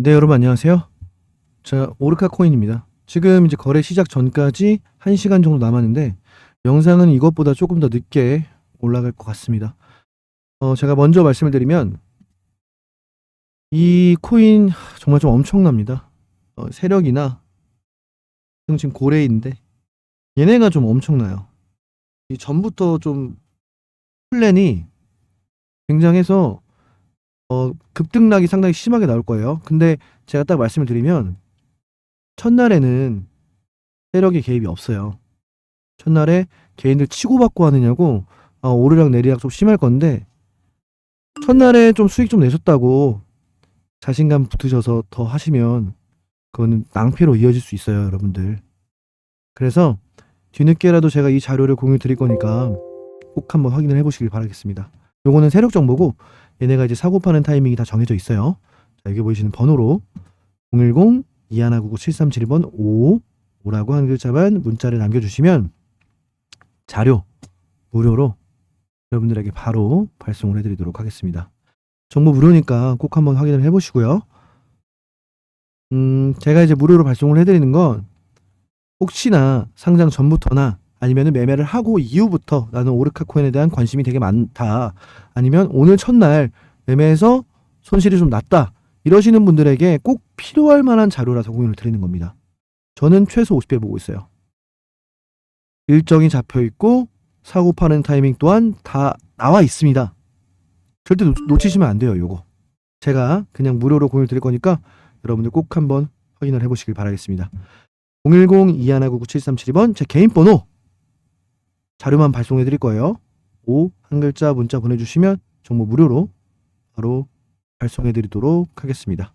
네, 여러분 안녕하세요. 자, 오르카 코인입니다. 지금 이제 거래 시작 전까지 1시간 정도 남았는데 영상은 이것보다 조금 더 늦게 올라갈 것 같습니다. 어, 제가 먼저 말씀을 드리면 이 코인 하, 정말 좀 엄청납니다. 어, 세력이나 지금 고래인데 얘네가 좀 엄청나요. 이 전부터 좀 플랜이 굉장해서 어, 급등락이 상당히 심하게 나올 거예요. 근데 제가 딱 말씀을 드리면 첫날에는 세력의 개입이 없어요. 첫날에 개인들 치고받고 하느냐고 아, 오르락 내리락 좀 심할 건데 첫날에 좀 수익 좀 내셨다고 자신감 붙으셔서 더 하시면 그거는 낭패로 이어질 수 있어요, 여러분들. 그래서 뒤늦게라도 제가 이 자료를 공유 드릴 거니까 꼭 한번 확인을 해보시길 바라겠습니다. 요거는 세력 정보고 얘네가 이제 사고 파는 타이밍이 다 정해져 있어요. 자, 여기 보이시는 번호로 010 2199 7372번 5 5라고 한 글자만 문자를 남겨주시면 자료 무료로 여러분들에게 바로 발송을 해드리도록 하겠습니다. 정보 무료니까 꼭 한번 확인을 해보시고요. 음, 제가 이제 무료로 발송을 해드리는 건 혹시나 상장 전부터나 아니면 매매를 하고 이후부터 나는 오르카 코인에 대한 관심이 되게 많다. 아니면 오늘 첫날 매매해서 손실이 좀 났다. 이러시는 분들에게 꼭 필요할 만한 자료라서 공유를 드리는 겁니다. 저는 최소 50배 보고 있어요. 일정이 잡혀 있고 사고 파는 타이밍 또한 다 나와 있습니다. 절대 놓, 놓치시면 안 돼요, 요거. 제가 그냥 무료로 공유 드릴 거니까 여러분들 꼭 한번 확인을 해보시길 바라겠습니다. 010-2199-7372번 제 개인 번호 자료만 발송해 드릴 거예요. 5한 글자 문자 보내주시면 정보 무료로 바로 발송해 드리도록 하겠습니다.